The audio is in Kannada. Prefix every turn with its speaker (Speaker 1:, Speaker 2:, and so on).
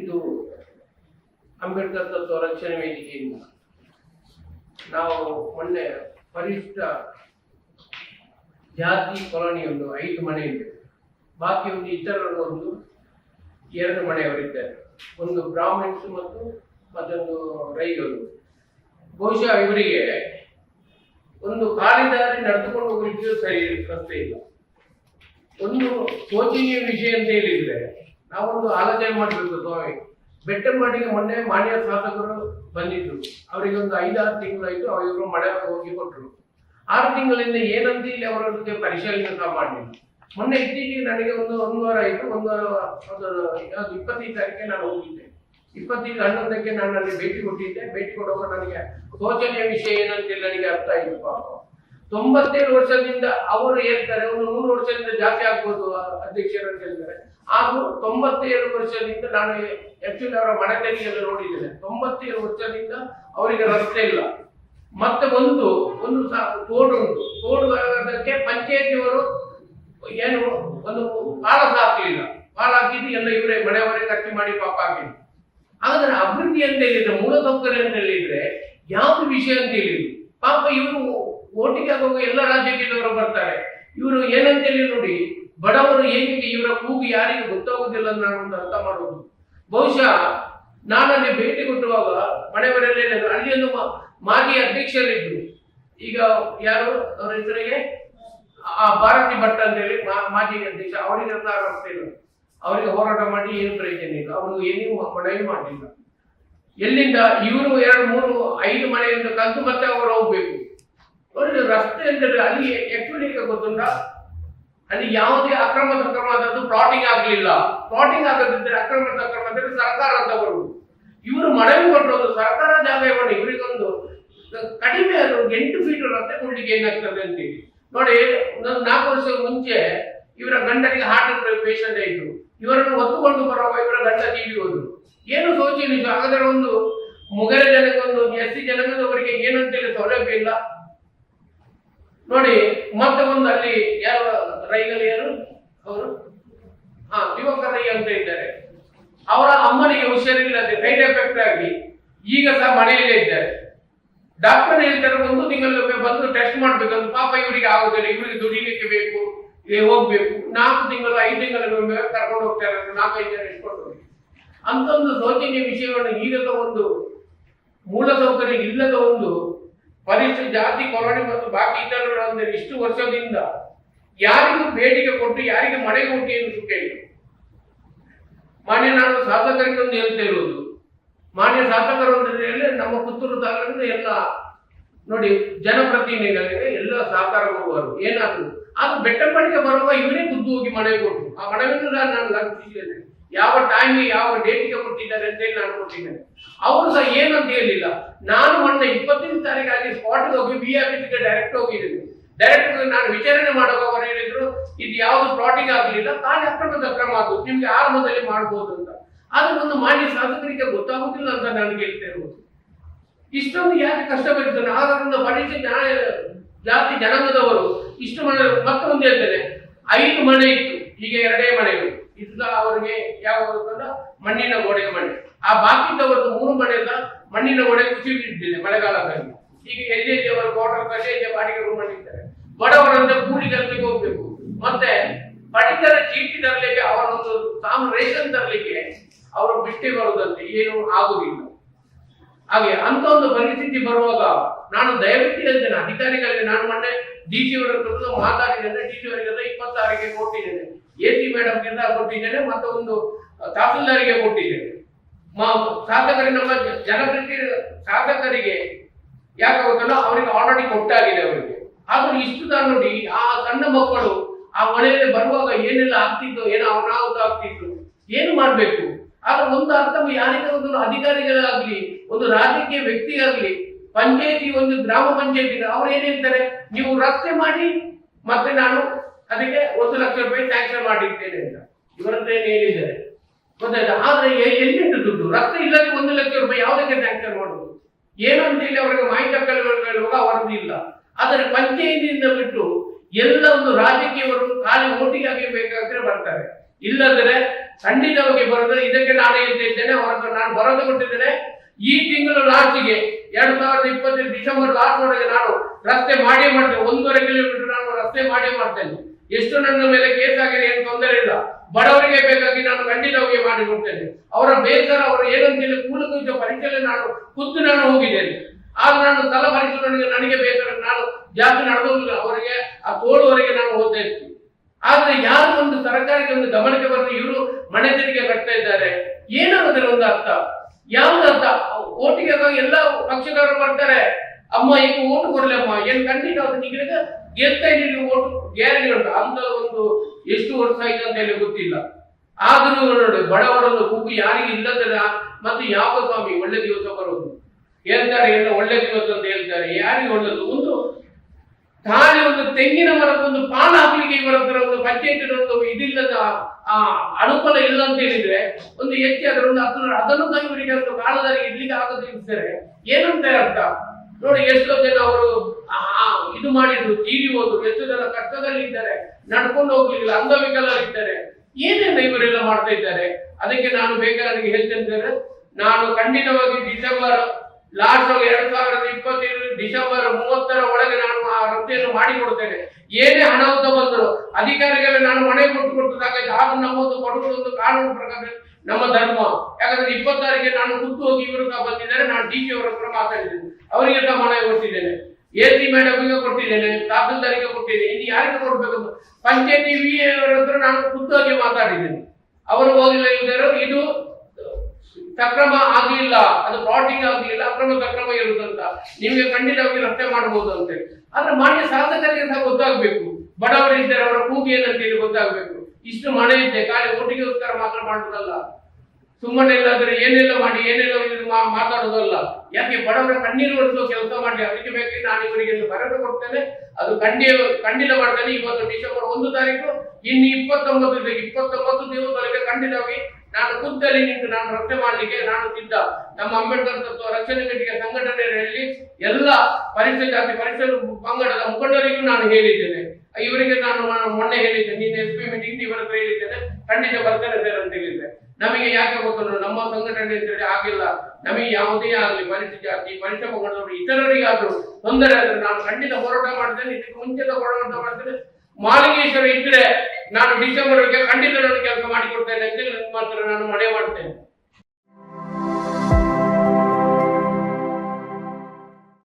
Speaker 1: ಇದು ಅಂಬೇಡ್ಕರ್ ತತ್ವ ರಕ್ಷಣೆ ವೇದಿಕೆಯಿಂದ ನಾವು ಮೊನ್ನೆ ಪರಿಷ್ಠ ಜಾತಿ ಕಾಲೋನಿ ಒಂದು ಐದು ಮನೆ ಇದೆ. ಬಾಕಿ ಒಂದು ಇತರರು ಒಂದು ಎರಡು ಮನೆಯವರಿದ್ದಾರೆ. ಒಂದು ಬ್ರಾಹ್ಮಿಣ್ಸ್ ಮತ್ತು ಮತ್ತೊಂದು ರೈತರು ಬಹುಶಃ ಇವರಿಗೆ ಒಂದು ಕಾಲಿದಾರಿ ನಡೆದುಕೊಂಡು ಹೋಗ್ಲಿಕ್ಕೆ ಸರಿ ರಸ್ತೆ ಇಲ್ಲ. ಒಂದು ಶೋಚನೀಯ ವಿಷಯ ಅಂತ ಹೇಳಿದ್ರೆ, ನಾವೊಂದು ಆಲೋಚನೆ ಮಾಡಬೇಕು ಸ್ವಾಮಿ. ಬೆಟ್ಟಂಬಡಿಗೆ ಮೊನ್ನೆ ಮಾನ್ಯ ಶಾಸಕರು ಬಂದಿದ್ರು. ಅವರಿಗೆ ಒಂದು ಐದಾರು ತಿಂಗಳಾಯ್ತು ಅವರಿಗೂ ಮಳೆ ಹೋಗಿ ಕೊಟ್ಟರು ಆರು ತಿಂಗಳಿಂದ ಏನಂತ ಇಲ್ಲಿ ಅವರ ಜೊತೆ ಪರಿಶೀಲನೆ ಸಹ ಮಾಡಲಿಲ್ಲ ಮೊನ್ನೆ ಇತ್ತೀಚೆಗೆ ನನಗೆ ಒಂದು ಒಂದು ವಾರ ಆಯ್ತು ಒಂದು ಒಂದು ಇಪ್ಪತ್ತೈದು ತಾರೀಕಿಗೆ ನಾನು ಹೋಗಿದ್ದೆ. ಇಪ್ಪತ್ತೈದು ಹನ್ನೊಂದಕ್ಕೆ ನಾನು ಅಲ್ಲಿ ಭೇಟಿ ಕೊಟ್ಟಿದ್ದೆ. ಭೇಟಿ ಕೊಡುವಾಗ ನನಗೆ ಶೋಚನೆಯ ವಿಷಯ ಏನಂತೇಳಿ ನನಗೆ ಅರ್ಥ ಆಯ್ತು ತೊಂಬತ್ತೇಳು ವರ್ಷದಿಂದ ಅವರು ಹೇಳ್ತಾರೆ, ಒಂದು ನೂರು ವರ್ಷದಿಂದ ಜಾಸ್ತಿ ಆಗ್ಬೋದು ಅಧ್ಯಕ್ಷರು ಅಂತ ಹೇಳ್ತಾರೆ. ಹಾಗೂ ತೊಂಬತ್ತೇಳು ವರ್ಷದಿಂದ ನಾನು ಆಕ್ಚುಲಿ ಅವರ ಮನೆತನಿಗೆಲ್ಲ ನೋಡಿದ್ದೇನೆ. ತೊಂಬತ್ತೇಳು ವರ್ಷದಿಂದ ಅವರಿಗೆ ರಸ್ತೆ ಇಲ್ಲ. ಮತ್ತೆ ಒಂದು ಒಂದು ತೋಡು ಉಂಟು. ತೋಡು ಅದಕ್ಕೆ ಪಂಚಾಯತಿಯವರು ಏನು, ಒಂದು ಕಾಳ ಸಾಕಲಿಲ್ಲ. ಕಾಳ ಹಾಕಿದ್ದು ಎಲ್ಲ ಇವರೇ, ಮನೆಯವರೇ ಕಟ್ಟಿ ಮಾಡಿ ಪಾಪ ಹಾಕಿದ್ರು ಹಾಗಾದ್ರೆ ಅಭಿವೃದ್ಧಿ ಅಂತ ಹೇಳಿದ್ರೆ, ಮೂಲಸೌಕರ್ಯ ಅಂತ ಹೇಳಿದ್ರೆ ಯಾವ್ದು ವಿಷಯ ಅಂತ ಹೇಳಿದ್ರು. ಪಾಪ ಇವರು ಓಟಿಗೆ ಆಗುವಾಗ ಎಲ್ಲ ರಾಜ್ಯದವರು ಬರ್ತಾರೆ. ಇವರು ಏನಂತ ಹೇಳಿ ನೋಡಿ, ಬಡವರು ಏನಿದೆ, ಇವರ ಕೂಗು ಯಾರಿಗೂ ಗೊತ್ತಾಗುದಿಲ್ಲ ಅಂತ ನಾನು ಒಂದು ಅರ್ಥ ಮಾಡೋದು ಬಹುಶಃ ನಾನಲ್ಲಿ ಭೇಟಿ ಕೊಟ್ಟುವಾಗ ಮನೆ ಮನೆಯಲ್ಲಿ ಅಲ್ಲಿ ಒಂದು ಮಾಜಿ ಅಧ್ಯಕ್ಷರಿದ್ರು. ಈಗ ಯಾರು? ಅವರ ಹೆಸರಿಗೆ? ಆ ಭಾರತಿ ಭಟ್ ಅಂತ ಹೇಳಿ ಮಾಜಿ ಅಧ್ಯಕ್ಷ, ಅವರಿಗೆ ಅರ್ಥ ಆಗ್ತಿಲ್ಲ ಅವರಿಗೆ ಹೋರಾಟ ಮಾಡಿ ಏನು ಪ್ರಯೋಜನ ಇಲ್ಲ. ಅವರು ಏನೂ ಮನವಿ ಮಾಡಲಿಲ್ಲ ಎಲ್ಲಿಂದ ಇವರು ಎರಡು, ಮೂರು, ಐದು ಮನೆಯಿಂದ ಕಲ್ತು ಮತ್ತೆ ಅವರು ಹೋಗ್ಬೇಕು. ಒಂದು ರಸ್ತೆ ಅಂದ್ರೆ ಅಲ್ಲಿ ಆಕ್ಚುಲಿ ಗೊತ್ತುಂಟ? ಅಲ್ಲಿ ಯಾವುದೇ ಅಕ್ರಮ ಸಕ್ರಮ ಆದದ್ದು ಪ್ಲಾಟಿಂಗ್ ಆಗಲಿಲ್ಲ. ಪ್ಲಾಟಿಂಗ್ ಆಗದಿದ್ದರೆ ಅಕ್ರಮ ಸಕ್ರಮ ಅಂದ್ರೆ ಸರ್ಕಾರ ಅಂತ ಬರುವುದು. ಇವರು ಮನವಿ ಕೊಟ್ಟರು ಸರ್ಕಾರ ಜಾಗವನ್ನು ಇವರಿಗೊಂದು ಕಡಿಮೆ ಅದು ಎಂಟು ಫೀಟ್ ರಸ್ತೆ ಕೊಡ್ಲಿಕ್ಕೆ ಏನಾಗ್ತದೆ ಅಂತೇಳಿ. ನೋಡಿ, ಒಂದು ನಾಲ್ಕು ವರ್ಷ ಮುಂಚೆ ಇವರ ಗಂಡನಿಗೆ ಹಾರ್ಟ್ ಪೇಷಂಟ್ ಆಯ್ತು. ಇವರನ್ನು ಹೊತ್ತುಕೊಂಡು ಬರುವ ಇವರ ಗಂಡ ನೀಡುವುದು ಏನು ಶೋಚನೀಯ ಹಾಗಾದ್ರೆ ಒಂದು ಮುಗರ ಜನಕ್ಕೊಂದು ಎಸ್ ಸಿ ಜನಾಂಗದವರಿಗೆ ಏನಂತೇಳಿ ಸೌಲಭ್ಯ ಇಲ್ಲ. ನೋಡಿ, ಮತ್ತೆ ಒಂದು ಅಲ್ಲಿ ಯಾರು ರೈಗಲಿಯರು ಯಾರು? ಅವರು? ಹಾ ಯುವಕ ರೈ ಅಂತ ಇದ್ದಾರೆ. ಅವರ ಅಮ್ಮನಿಗೆ ಹುಷಾರಿಲ್ಲದೆ ಸೈಡ್ ಎಫೆಕ್ಟ್ ಆಗಿ ಈಗ ಸಹ ಮನೆಯಲ್ಲೇ ಇದ್ದಾರೆ. ಡಾಕ್ಟರ್ ಹೇಳ್ತಾರೆ, ಒಂದು ತಿಂಗಳೊಮ್ಮೆ ಬಂದು ಟೆಸ್ಟ್ ಮಾಡ್ಬೇಕಂತ ಪಾಪ ಇವರಿಗೆ ಆಗುದಿಲ್ಲ, ಇವರಿಗೆ ದುಡಿಲಿಕ್ಕೆ ಬೇಕು. ಹೋಗ್ಬೇಕು. ನಾಲ್ಕು ತಿಂಗಳು, ಐದು ತಿಂಗಳಿಗೊಮ್ಮೆ ಕರ್ಕೊಂಡು ಹೋಗ್ತಾರೆ ನಾಲ್ಕೈದು ಜನ ಇಟ್ಕೊಂಡು ಹೋಗಿ ಅಂತೊಂದು ಶೋಚನೀಯ ವಿಷಯವನ್ನು ಈಗದ ಒಂದು ಮೂಲಸೌಕರ್ಯ ಇಲ್ಲದ ಒಂದು ಪರಿಸ್ಥಿತಿ ಜಾತಿ ಕೊರೋನೆ ಮತ್ತು ಬಾಕಿ ಇತರ ಇಷ್ಟು ವರ್ಷದಿಂದ ಯಾರಿಗೂ ಬೇಡಿಕೆ ಕೊಟ್ಟು, ಯಾರಿಗೆ ಮನೆಗೆ ಹುಟ್ಟಿ ಎಂದು ಸುಖ ಇಲ್ಲ. ಮಾನ್ಯ ನಾನು ಶಾಸಕರಿಗೆ ಒಂದು ಹೇಳ್ತಾ ಇರುವುದು ಮಾನ್ಯ ಶಾಸಕರು ಅಂತ ನಮ್ಮ ಪುತ್ತೂರು ತಾಲೂಕಿನ ಎಲ್ಲ ನೋಡಿ, ಜನಪ್ರತಿನಿಧಿಗಳಿಗೆ ಎಲ್ಲ ಸಹಕಾರ ಕೊಡುವರು. ಏನಾದ್ರು ಅದು ಬೆಟ್ಟಂಬಡಿಗೆ ಬರುವಾಗ ಇವರೇ ಖುದ್ದು ಹೋಗಿ ಮನೆಗೆ ಕೊಟ್ಟರು ಆ ಮನೆಯನ್ನು ನಾನು ನಾನು ಯಾವ ಟೈಮ್ಗೆ ಯಾವ ಡೇಟಿಗೆ ಕೊಟ್ಟಿದ್ದಾರೆ ಅಂತ ಹೇಳಿ ನಾನು ಕೊಟ್ಟಿದ್ದೇನೆ. ಅವರು ಸಹ ಏನಂತ ಹೇಳಿಲ್ಲ. ನಾನು ಮೊನ್ನೆ ಇಪ್ಪತ್ತೈದು ತಾರೀಕಾಗಿ ಸ್ಪಾಟ್ಗೆ ಹೋಗಿ ಬಿ ಆಫೀಸ್ಗೆ ಡೈರೆಕ್ಟ್ ಹೋಗಿದ್ದೀನಿ. ಡೈರೆಕ್ಟ್ ನಾನು ವಿಚಾರಣೆ ಮಾಡುವಾಗ ಅವರು ಹೇಳಿದ್ರು, ಇದು ಯಾವುದು ಪ್ಲಾಟಿಂಗ್ ಆಗಲಿಲ್ಲ. ತಾನೇ ಅಕ್ರಮದ ಅಕ್ರಮ ಅದು. ನಿಮ್ಗೆ ಆರಂಭದಲ್ಲಿ ಮಾಡ್ಬೋದು ಅಂತ. ಅದು ಒಂದು ಮಾನ್ಯ ಶಾಸಕರಿಗೆ ಗೊತ್ತಾಗುದಿಲ್ಲ ಅಂತ ನಾನು ಹೇಳ್ತಾ ಇರುವುದು. ಇಷ್ಟೊಂದು ಯಾಕೆ ಕಷ್ಟ ಬರುತ್ತಾನೆ ಆದ್ದರಿಂದ ಬಡಿಸಿ ನ್ಯಾಯ ಜಾತಿ ಜನಾಂಗದವರು ಇಷ್ಟು ಮನೆ, ಮತ್ತೊಂದು ಹೇಳ್ತೇನೆ. ಐದು ಮನೆ ಇತ್ತು, ಹೀಗೆ ಎರಡೇ ಮನೆಗಳು. ಇದು ಸಹ ಅವರಿಗೆ ಯಾವ? ಮಣ್ಣಿನ ಗೋಡೆಯ ಮನೆ. ಆ ಬಾಕಿದವರದ್ದು ಮೂರು ಮನೆ ಸಹ ಮಣ್ಣಿನ ಗೋಡೆ ಕುಸಿದಿದ್ದೇನೆ ಮಳೆಗಾಲದಲ್ಲಿ. ಈಗ ಎಲ್ಲಿ ಅವರು ಕ್ವಾರ್ಟರ್ ಕಲೆ ಬಾಡಿಗೆ ರೂಮ್ ಮಾಡಿದ್ದಾರೆ ಬಡವರಂದ್ರೆ ಕೂಲಿ ಕೆಲಸಕ್ಕೆ ಹೋಗ್ಬೇಕು. ಮತ್ತೆ ಪಡಿತರ ಚೀಟಿ ತರಲಿಕ್ಕೆ ಅವರೊಂದು ತಾನು ರೇಷನ್ ತರಲಿಕ್ಕೆ ಅವರು ಬಿಟ್ಟಿ ಬರುವುದಂತೆ ಏನು ಆಗುದಿಲ್ಲ. ಹಾಗೆ ಅಂತ ಒಂದು ಪರಿಸ್ಥಿತಿ ಬರುವಾಗ ನಾನು ದಯವಿಟ್ಟು ಹೇಳ್ತೇನೆ, ಅಧಿಕಾರಿಗಳಿಗೆ ನಾನು ಮೊನ್ನೆ ಡಿ ಸಿ ಅವರ ಕುರಿತು ಮಾತಾಡಿದ್ದೇನೆ ಡಿ ಸಿ ಅವರಿಗೆ ಇಪ್ಪತ್ತಾರಿಗೆ ಕೊಟ್ಟಿದ್ದೇನೆ. ಎ ಸಿ ಮೇಡಮ್ಗೆಲ್ಲ ಕೊಟ್ಟಿದ್ದೇನೆ ಮತ್ತೆ ಒಂದು ತಹಸೀಲ್ದಾರಿಗೆ ಕೊಟ್ಟಿದ್ದೇನೆ. ಶಾಸಕರಿಗೆ ನಮ್ಮ ಜನಪ್ರತಿ ಶಾಸಕರಿಗೆ ಯಾಕೆ ಗೊತ್ತಲ್ಲ, ಅವರಿಗೆ ಆಲ್ರೆಡಿ ಕೊಟ್ಟಾಗಿದೆ ಅವರಿಗೆ. ಆದ್ರೂ ಇಷ್ಟು ತಾನು ನೋಡಿ, ಆ ಸಣ್ಣ ಮಕ್ಕಳು ಆ ಮನೆಯಲ್ಲಿ ಬರುವಾಗ ಏನೆಲ್ಲ ಆಗ್ತಿತ್ತು ಏನೋ ಅನಾಹುತ ಆಗ್ತಿತ್ತು, ಏನು ಮಾಡ್ಬೇಕು? ಆದ್ರೆ ಒಂದು ಅರ್ಥ ಯಾರಿಗೆ ಒಂದು ಅಧಿಕಾರಿಗಳಾಗ್ಲಿ, ಒಂದು ರಾಜಕೀಯ ವ್ಯಕ್ತಿಯಾಗ್ಲಿ, ಪಂಚಾಯತಿ ಒಂದು ಗ್ರಾಮ ಪಂಚಾಯತಿ, ಅವ್ರು ಏನ್ ಹೇಳ್ತಾರೆ? ನೀವು ರಸ್ತೆ ಮಾಡಿ ಮತ್ತೆ ನಾನು ಅದಕ್ಕೆ ಒಂದು ಲಕ್ಷ ರೂಪಾಯಿ ಸ್ಯಾಂಕ್ಷನ್ ಮಾಡಿರ್ತೇನೆ ಅಂತ. ಇವರತ್ರ ಏನ್ ಹೇಳಿದ್ದಾರೆ? ಗೊತ್ತಾಯ್ತಾ? ಆದ್ರೆ ಎಲ್ಲಿ ದುಡ್ಡು? ರಸ್ತೆ ಇಲ್ಲದೆ ಒಂದು ಲಕ್ಷ ರೂಪಾಯಿ ಯಾವುದಕ್ಕೆ ಸ್ಯಾಂಕ್ಷನ್ ಮಾಡುದು? ಏನು ಅಂತ ಹೇಳಿ ಅವರಿಗೆ ಮಾಹಿತಿ ಹೇಳುವಾಗ ವರದಿ ಇಲ್ಲ. ಆದರೆ ಪಂಚಾಯತಿಯಿಂದ ಬಿಟ್ಟು ಎಲ್ಲ ಒಂದು ರಾಜಕೀಯವರು ಖಾಲಿ ಓಟಿಗಾಗಿ ಬೇಕಾದ್ರೆ ಬರ್ತಾರೆ. ಇಲ್ಲದ್ರೆ ಖಂಡಿತವಾಗಿ ಬರೋದು. ಇದಕ್ಕೆ ನಾನು ಹೇಳ್ತಾ ಇದ್ದೇನೆ, ಹೊರತು ನಾನು ಬರೋದು ಕೊಟ್ಟಿದ್ದೇನೆ. ಈ ತಿಂಗಳು ಲಾಸ್ಟಿಗೆ, ಎರಡ್ ಸಾವಿರದ ಇಪ್ಪತ್ತು ಡಿಸೆಂಬರ್ ಲಾಸ್ಟ್ ಒಳಗೆ ನಾನು ರಸ್ತೆ ಮಾಡಿ ಮಾಡ್ತೇನೆ. ಒಂದೂವರೆ ಕಿಲೋಮೀಟರ್ ನಾನು ರಸ್ತೆ ಮಾಡಿ ಮಾಡ್ತೇನೆ. ಎಷ್ಟು ನನ್ನ ಮೇಲೆ ಕೇಸ್ ಆಗಿದೆ ಏನು ತೊಂದರೆ ಇಲ್ಲ. ಬಡವರಿಗೆ ಬೇಕಾಗಿ ನಾನು ಖಂಡಿತವಾಗಿ ಮಾಡಿಕೊಡ್ತೇನೆ ಅವರ ಬೇಸರ, ಅವರು ಏನಂತೇಳಿ ಕೂಲಕುಂಚ ಪರೀಕ್ಷೆಯಲ್ಲಿ ನಾನು ಖುದ್ದು ನಾನು ಹೋಗಿದ್ದೇನೆ. ಆಗ ನಾನು ಸ್ಥಳ ಪರಿಶೀಲನೆಗೆ ನನಗೆ ಬೇಕಾದ್ರೆ ನಾನು ಜಾಸ್ತಿ ನಡೆದೋಗಿಲ್ಲ ಅವರಿಗೆ, ಆ ತೋಳುವರೆಗೆ ನಾನು ಓದ್ತಾ ಇರ್ತೀನಿ. ಆದ್ರೆ ಯಾರು ಒಂದು ಸರ್ಕಾರಕ್ಕೆ ಒಂದು ಗಮನಕ್ಕೆ ಬರಲು, ಇವರು ಮನೆ ತೆರಿಗೆ ಕಟ್ತಾ ಇದ್ದಾರೆ. ಏನಾಗುತ್ತೆ ಒಂದು ಅರ್ಥ? ಯಾವ್ದು ಅರ್ಥ? ಓಟಿಗೆ ಎಲ್ಲ ಪಕ್ಷದವರು ಬರ್ತಾರೆ. ಅಮ್ಮ, ಈಗ ಓಟು ಕೊಡ್ಲಿ ಅಮ್ಮ, ಏನ್ ಖಂಡಿತ ಅದು ನಿಮಗೆ ಗೆಲ್ತಾ ಇದ್ದೀವಿ ಓಟು ಗ್ಯಾರಂಟಿ ಉಂಟು. ಅಂತ ಒಂದು ಎಷ್ಟು ವರ್ಷ ಆಯ್ತು ಅಂತ ಹೇಳಿ ಗೊತ್ತಿಲ್ಲ. ಆದ್ರೂ ನೋಡಿ, ಬಡವರನ್ನು ಕೂಗು ಯಾರಿಗೆ ಇಲ್ಲದಲ್ಲ ಮತ್ತೆ ಯಾವ ಸ್ವಾಮಿ, ಒಳ್ಳೆ ದಿವಸ ಬರೋದು. ಹೇಳ್ತಾರೆ, ಎಲ್ಲ ಒಳ್ಳೆ ದಿವಸ ಅಂತ ಹೇಳ್ತಾರೆ. ಯಾರಿಗೆ ಒಳ್ಳೆದು? ಒಂದು ತಾನೇ ಒಂದು ತೆಂಗಿನ ಮರಕ್ಕೊಂದು ಪಾನ ಹಾಕಲಿಕ್ಕೆ ಇವರ ಹತ್ರ ಒಂದು ಬಕೆಟ್ ಒಂದು ಇದಿಲ್ಲದ ಆ ಅನುಕೂಲ ಇಲ್ಲ ಅಂತ ಹೇಳಿದ್ರೆ ಒಂದು ಹೆಚ್ಚು ಅದರ ಒಂದು ಹತ್ತು ಅದನ್ನು ಸಹ ಇವರಿಗೆ ಒಂದು ಕಾಲದಲ್ಲಿ ಇರ್ಲಿಕ್ಕೆ ಆಗದಿರ್ತಾರೆ ಏನಂತ ಅರ್ಥ? ನೋಡಿ, ಎಷ್ಟೋ ಜನ ಅವರು ಇದು ಮಾಡಿದ್ರು, ತೀರಿ ಹೋದ್ರು, ಎಷ್ಟೋ ಜನ ಕಷ್ಟದಲ್ಲಿದ್ದಾರೆ ನಡ್ಕೊಂಡು ಹೋಗ್ಲಿಲ್ಲ, ಅಂಗವಿಕಲರಿದ್ದಾರೆ. ಏನೇನು ಇವರೆಲ್ಲ ಮಾಡ್ತಾ ಇದ್ದಾರೆ? ಅದಕ್ಕೆ ನಾನು ಬೇಕಾದ್ರೆ ಹೇಳ್ತೇನೆ ನಾನು ಖಂಡಿತವಾಗಿ ಡಿಸೆಂಬರ್ ಲಾಸ್ಟ್ ಎರಡ್ ಸಾವಿರದ ಇಪ್ಪತ್ತೈದು ಡಿಸೆಂಬರ್ ಮೂವತ್ತರ ಒಳಗೆ ನಾನು ಆ ರಸ್ತೆಯನ್ನು ಮಾಡಿಕೊಡ್ತೇನೆ ಏನೇ ಅನಾಹುತ ಬಂದರು ಅಧಿಕಾರಿಗಳ ನಾನು ಮನೆ ಕೊಟ್ಟು ಕೊಟ್ಟದಾಗ ಯಾರು ನಮ್ಮದು ಕೊಡುವುದೊಂದು ಕಾನೂನು ಪ್ರಕಾರ ನಮ್ಮ ಧರ್ಮ. ಯಾಕಂದ್ರೆ ಇಪ್ಪತ್ತಾರಿಗೆ ನಾನು ಕುತ್ತು ಹೋಗಿ ಇವರು ಬಂದಿದ್ದಾರೆ, ನಾನು ಡಿ ಸಿ ಅವರ ಹತ್ರ ಮಾತಾಡಿದ್ದೇನೆ. ಅವರಿಗೆ ಸಹ ಮನೆ ಕೊಟ್ಟಿದ್ದೇನೆ. ಎ ಸಿ ಮೇಡಮ್ಗೆ ಕೊಟ್ಟಿದ್ದೇನೆ, ತಹಸೀಲ್ದಾರಿಗೆ ಕೊಟ್ಟಿದ್ದೇನೆ. ಇನ್ನು ಯಾರಿಗೆ ನೋಡ್ಬೇಕು ಅಂತ ಪಂಚಾಯತಿ ವಿ ಅವರ ಹತ್ರ ನಾನು ಖುದ್ದಾಗಿ ಮಾತಾಡಿದ್ದೇನೆ. ಅವರು ಹೋಗಿಲ್ಲ ಇದ್ದಾರೆ ಇದು ಸಕ್ರಮ ಆಗ್ಲಿಲ್ಲ, ಅದು ಪ್ಲಾಟಿಂಗ್ ಆಗ್ಲಿಲ್ಲ, ಅಕ್ರಮ ಸಕ್ರಮ ಇರುತ್ತಂತ. ನಿಮಗೆ ಖಂಡಿತವಾಗಿ ರಸ್ತೆ ಮಾಡಬಹುದು ಅಂತ ಆದ್ರೆ ಮಾನ್ಯ ಶಾಸಕರಿಗೆ ಸಹ ಗೊತ್ತಾಗ್ಬೇಕು. ಬಡವರಿದ್ದರೆ ಅವರ ಕೂಗಿ ಏನಂತ ಹೇಳಿ ಗೊತ್ತಾಗ್ಬೇಕು. ಇಷ್ಟು ಮನೆ ಇದೆ, ಖಾಲಿ ಓಟಿಗೋಸ್ಕರ ಮಾತ್ರ ಮಾಡುದಲ್ಲ ಸುಮ್ಮನೆ ಇಲ್ಲಾದ್ರೆ ಏನೆಲ್ಲ ಮಾಡಿ, ಏನೆಲ್ಲ ಮಾತಾಡೋದಲ್ಲ ಯಾಕೆ ಬಡವರ ಕಣ್ಣೀರು ಒರೆಸುವ ಕೆಲಸ ಮಾಡಿ, ಅದಕ್ಕೆ ಬೇಕಾಗಿ ನಾನು ಇವರಿಗೆ ಭರವಸೆ ಕೊಡ್ತೇನೆ. ಅದು ಖಂಡಿ ಖಂಡಿತ ಮಾಡ್ತೇನೆ ಇವತ್ತು ಡಿಸೆಂಬರ್ ಒಂದು ತಾರೀಕು, ಇನ್ನು ಇಪ್ಪತ್ತೊಂಬತ್ತು ಇಪ್ಪತ್ತೊಂಬತ್ತು ದಿವಸಗಳಿಗೆ ಖಂಡಿತವಾಗಿ ನಾನು ಕುದ್ದಲ್ಲಿ ನಿಂತು ನಾನು ರಕ್ಷೆ ಮಾಡಲಿಕ್ಕೆ ನಾನು ಸಿದ್ಧ. ನಮ್ಮ ಅಂಬೇಡ್ಕರ್ ತತ್ವ ರಕ್ಷಣೆ ವೇದಿಕೆ ಸಂಘಟನೆಯಲ್ಲಿ ಎಲ್ಲ ಪರಿಸರ ಜಾತಿ ಪರಿಸರ ಪಂಗಡದ ಮುಖಂಡರಿಗೂ ನಾನು ಹೇಳಿದ್ದೇನೆ. ಇವರಿಗೆ ನಾನು ಮೊನ್ನೆ ಹೇಳಿದ್ದೇನೆ, ನಿನ್ನೆ ಎಸ್ ಪಿ ಮೀಟಿಂಗ್ ಇವರ ಹತ್ರ ಹೇಳಿದ್ದೇನೆ, ಖಂಡಿತ ಬರ್ತಾರೆ ಸರ್ ಅಂತ ಹೇಳಿದ್ದೆ. ನಮಗೆ ಯಾಕೆ ಗೊತ್ತು ನಮ್ಮ ಸಂಘಟನೆ ಅಂತ ಹೇಳಿ ಆಗಿಲ್ಲ. ನಮಗೆ ಯಾವುದೇ ಆಗಲಿ ಪರಿಸರ ಜಾತಿ ಪರಿಸರ ಪಂಗಡದವರು ಇತರರಿಗಾದ್ರೂ ತೊಂದರೆ ಆದ್ರೆ ನಾನು ಖಂಡಿತ ಹೋರಾಟ ಮಾಡ್ತೇನೆ. ಇದಕ್ಕೆ ಮುಂಚೆ ಹೋರಾಟ ಮಾಡ್ತೇನೆ. ಮಾಲಿಂಗೇಶ್ವರ ಇದ್ರೆ ನಾನು ಡಿಸೆಂಬರ್ ಖಂಡಿತ ನಾನು ಕೆಲಸ ಮಾಡಿಕೊಡ್ತೇನೆ ಅಂತ ಮಾತ್ರ ನಾನು ಮನೆ ಮಾಡ್ತೇನೆ.